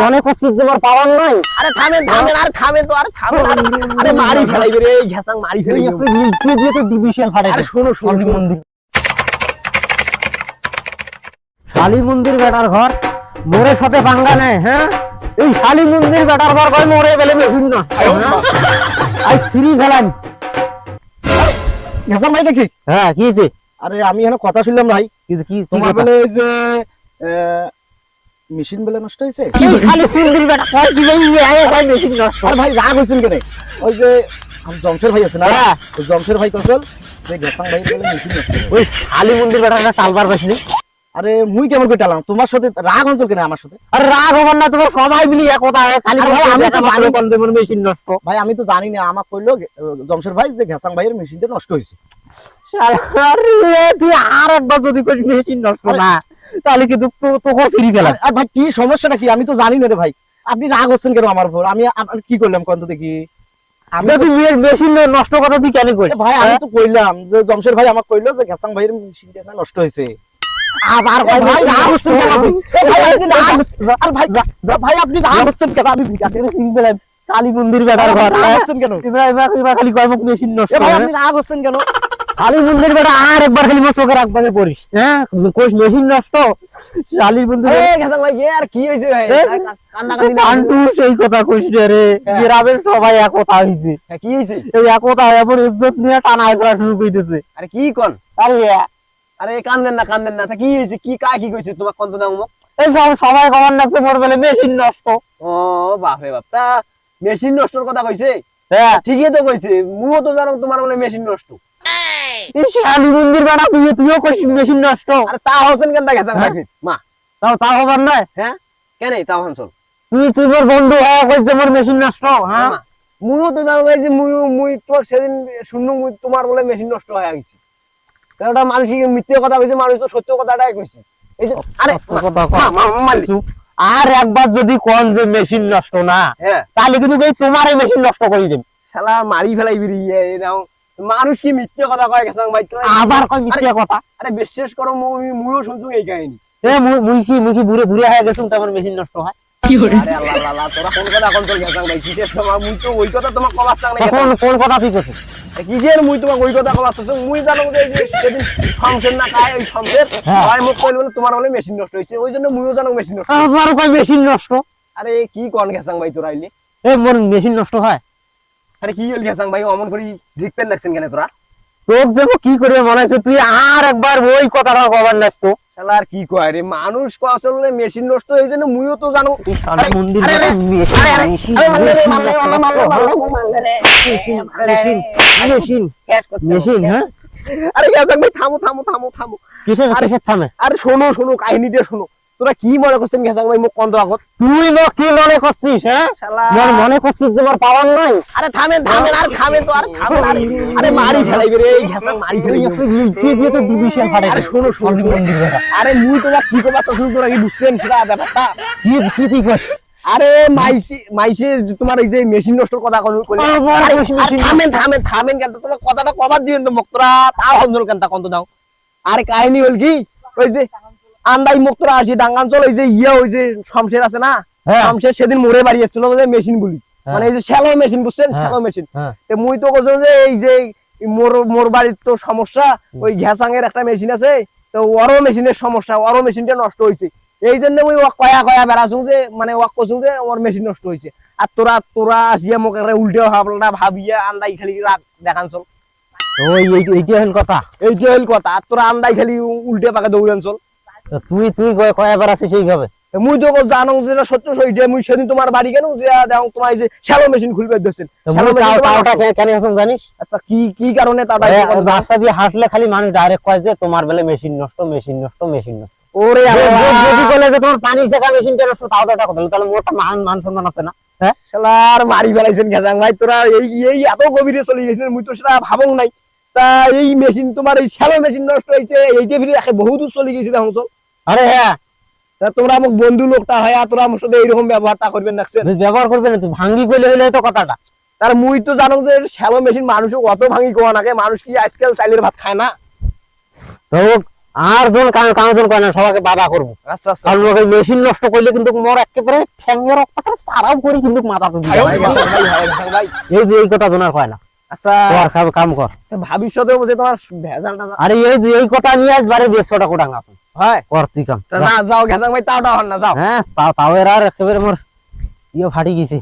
মনে করছিস যে মোর পাওয়ার নাই? আরে থামেন থামেন আরে থামেন তো আরে আরে মারি ফেলাইবে রে এই ঘেসাং মারি তুই ফেলাইবে দিয়ে তো ডিভিশন ফাটাই আরে শোনো শোনো মন্দির। শালি মন্দির বেটার ঘর মোরের সাথে পাঙ্গা নেই হ্যাঁ? এই শালি মন্দির বেটার ঘর কয় মোরে বেলে মেশিন না আই ফ্রি ফেলাম। ঘেসাং ভাই নাকি? হ্যাঁ কি হয়েছে? আরে আমি এখানে কথা শুনলাম ভাই। কি তোমার বলে যে মেশিন বেলে নষ্ট হয়েছে? এই শালি বেটা কয় কি ভাই মেশিন নষ্ট। আরে ভাই রাগ হয়েছিল কেন? ওই যে জমশের ভাই আছে না? হ্যাঁ। জমশের ভাই কসল যে গেসাং ভাই বলে মেশিন নষ্ট ওই শালি মন্দির বেড়া চালবার পাইছিলি আরে মুই কেমন করে টালাম? তোমার সাথে রাগ অঞ্চল কেন আমার সাথে? আরে রাগ হবার না তোমার সবাই মিলি একতা হয়। খালি আমি আমি তো ভালো জানি- কোন মেশিন নষ্ট। ভাই আমি তো জানি না আমার কইলো জমশের ভাই যে ঘেসাং ভাইয়ের মেশিনটা নষ্ট হয়েছে। আরে তুই আর একবার যদি করিস মেশিন নষ্ট না তাহলে কিন্তু তো তোকে সিঁড়ি আর- আর ভাই কি সমস্যাটা কি? আমি তো জানি না রে ভাই। আপনি রাগ হচ্ছেন কেন আমার উপর? আমি কি করলাম কন্ত দেখি? আমি তো- মেশিন নষ্ট কথা তুই কেন করিস ভাই আমি তো কইলাম যে জমশের ভাই আমাকে কইলো যে ঘেসাং ভাইয়ের মেশিনটা নষ্ট হয়েছে। আবার ভাই ভাই রাগ হচ্ছেন কেন আপনি? ভাই আপনি রাগ আর ভাই ভাই আপনি রাগ হচ্ছেন কেন? আমি কালী মন্দির বেটার ঘর রাগ হচ্ছেন কেন? এবার এবার এবার খালি কয় মুখ মেশিন নষ্ট ভাই হ্যাঁ? আপনি রাগ হচ্ছেন কেন? কালী মন্দির বেটা আর একবার খালি একবারে পড়িস হ্যাঁ? কোষ মেশিন নষ্ট। শালির মন্দির এ ভাই আর কি হয়েছে ভাই? সেই কথা কইস রে হ্যাঁ। গ্রামের সবাই একতা হইছে। কি হয়েছে এই একতা এমন ইজ্জত নিয়ে টানা হেসরা শুরু কইতেছে। আরে কি কোন? আরে আরে কান্দেন না কান্দেন না। তা কি হয়েছে? কি কাজ কি কইছে তোমার কন্ত এই সব সবাই খবর নাকছে মোর বেলে মেশিন নষ্ট। ও বাপ বাপ। তা মেশিন নষ্টর কথা কইছে? হ্যাঁ। ঠিকই তো কইছে। মুও তো জানো তোমার বলে মেশিন নষ্ট। এই শালি মন্দির বেটা তুই তুইও মেশিন নষ্ট। আরে তা হচ্ছেন কেন গেছে হ্যাঁ? মা। তাও তা খবর নাই? হ্যাঁ? কেন তা হনসল তুই তুই মোর বন্ধু হওয়া কইছে মোর মেশিন নষ্ট হ্যাঁ? মুও তো জানো যে মুই মুই তোর সেদিন মুই তোমার বলে মেশিন নষ্ট হয়ে গেছে। ওটা মানুষ কি মিথ্যে কথা কইছে? মানুষ তো সত্য কথাটাই কইছে। এই যে আরে কথা। আর একবার যদি কোন যে মেশিন নষ্ট না হ্যাঁ। তাহলে কিন্তু এই তোমারই মেশিন নষ্ট করে দেবে। শালা মারি ফেলাই মানুষ কি মিথ্যে কথা কয় গেছে ভাই আবার কই মিথ্যা কথা? আরে বিশ্বাস করো মুই মুইও শুনছু এই কাহিনী। এ মুই- মুই কি মুই কি বুড়ে বুড়ে হয়ে গেছুম তেমন মেশিন নষ্ট হয়? আরে আল্লাহ আল্লাহ আল্লাহ, তোরা কোন কথা কোন গেছাং ভাই? কিসের তোমার মুই তো ওই কথা তোমার কবাস টাংলে তখন কোন কথা তুই করছিস কিসের মুই ওই কথা তো মুই জানো যে এই যে সেদিন ফাংশন না কায় ওই ফাংশন। ভাই মুখ কইল বলে তোমার বলে মেশিন নষ্ট হইছে। ওই জন্য মুইও জানো মেশিন নষ্ট। আবার কই মেশিন নষ্ট? আরে কি কোন গেছাং ভাই তোরা আইলি? এ মোর মেশিন নষ্ট হয়। আরে কি হল গেছাং ভাই? অমন করি জিকপেন লাগছেন কেন তোরা? তোক যে কি করে মনে হচ্ছে তুই আর একবার ওই কথাটা কবার নাস তো আর কি কয় রে? মানুষ আসলে মেশিন নষ্ট এই জন্য মুইও তো জানো। মন্দির মেশিন হ্যাঁ? আরে থামো থামো থামো থামো। কিসের থামে? আরে শোনো শোনো কাহিনীটা শোনো। তোরা কি মনে করছেন গেছাং ভাই মুখ কন্দ আগত তুই লোক কি মনে করছিস হ্যাঁ? মোর মনে করছিস যে মোর পাওয়ার নাই? আরে থামেন থামেন আর থামেন তো আর থামেন আরে মারি ফেলাইবে রে এই ঘাসা মারি তুই ফেলাইবে। একটু দিয়ে তো ডিভিশন ফাটাই আরে শোনো শোনো আরে মুই তোমার কি করবা তো শুরু তোরা কি বুঝছেন সেটা ব্যাপারটা? কি কি তুই কর আরে মাইসি মাইসে তোমার এই যে মেশিন নষ্টর কথা কোন কইলে। মেশিন, থামেন থামেন থামেন কেন তো? তোমার কথাটা কবার দিবেন তো মক্তরা তাও হঞ্জল কেন তা কন্ত দাও। আরে কাহিনী হল কি? ওই যে আন্দাই মক্তরা আসি ডাঙ্গাঞ্চল ওই যে ইয়ে ওই যে শমশের আছে না? হ্যাঁ। শমশের সেদিন মোড়ে বাড়ি এসেছিল যে মেশিন গুলি হ্যাঁ। মানে এই যে শ্যালো মেশিন বুঝছেন? হ্যাঁ। Shallow machine. মুই তো কইছো যে এই যে মোর মোর বাড়ির তো সমস্যা ওই ঘ্যাসাং এর একটা মেশিন আছে তো ওরও মেশিনের সমস্যা ওরও মেশিনটা নষ্ট হয়েছে এই জন্য ওই ওয়াক কয়া কয়া বেড়াছুং যে মানে ওয়াক করছুং যে ওর মেশিন নষ্ট হয়েছে আর তোরা তোরা আসিয়া মোক উল্টে ভাবলাটা ভাবিয়া আন্দাই খালি রাগ দেখানছল। ওই এই- এইটা হল কথা। এইটা হল কথা। আর তোরা আন্দাই খালি উল্টে পাকে দৌড়ানছল। তো তুই তুই কয়- কয়বার আছিস এইভাবে? মুই তো জানো যেটা সত্য সইটা মুই সেদিন তোমার বাড়ি কেন যে দেখো তোমার এই যে শ্যালো মেশিন খুলবে দিচ্ছেন কেন আছেন জানিস? আচ্ছা কি কি কারণে রাস্তা দিয়ে হাঁটলে খালি মানুষ ডাইরেক্ট কয় যে তোমার বেলে মেশিন নষ্ট মেশিন নষ্ট মেশিন নষ্ট। ওরে। যদি বলে যে তোমার পানি শেখা মেশিনটা নষ্ট তাও তো একটা কথা। তাহলে একটা মান মান সম্মান আছে না? হ্যাঁ? শালার মারি ফেলাইছেন গেজাং ভাই তোরা এই এই এত গভীরে চলে গেছিলেন মুই তো সেটা ভাবং নাই। তা এই মেশিন তোমার এই শ্যালো মেশিন নষ্ট হয়েছে এইটা ফিরে একে বহু দূর চলে গেছি দেখো তো। আরে হ্যাঁ। তা তোমরা আমাকে বন্ধু লোকটা হয় তোরা আমার সাথে এইরকম ব্যবহারটা করবেন না ব্যবহার করবে না ভাঙ্গি কইলে হইলে তো কথাটা। তার মুই তো জানো যে শ্যালো মেশিন মানুষ কত ভাঙি কোয়া নাকে মানুষ কি আজকাল চাইলের ভাত খায় না? তো আর জন কাউজন করে না সবাইকে বাধা করব। আচ্ছা আচ্ছা। মেশিন নষ্ট করলে কিন্তু মোর একেবারে ঠ্যাঙ্গের রক্তটা সারাও করে কিন্তু মাথা ভাই। এই যে এই কথা জোনার হয় না। আচ্ছা। কর কাম- কর। আচ্ছা, ভবিষ্যতে বুঝে তোমার ভেজাল আরে এই যে এই কথা নিয়ে আসবারে দেড়শো টাকা টাকা আছে। হয়? কর তুই কাম তা না যাও ঘেসাং ভাই তাও টাও না যাও। হ্যাঁ তাও তাও এর আর একেবারে মোর ইয়ে ফাটি গেছে।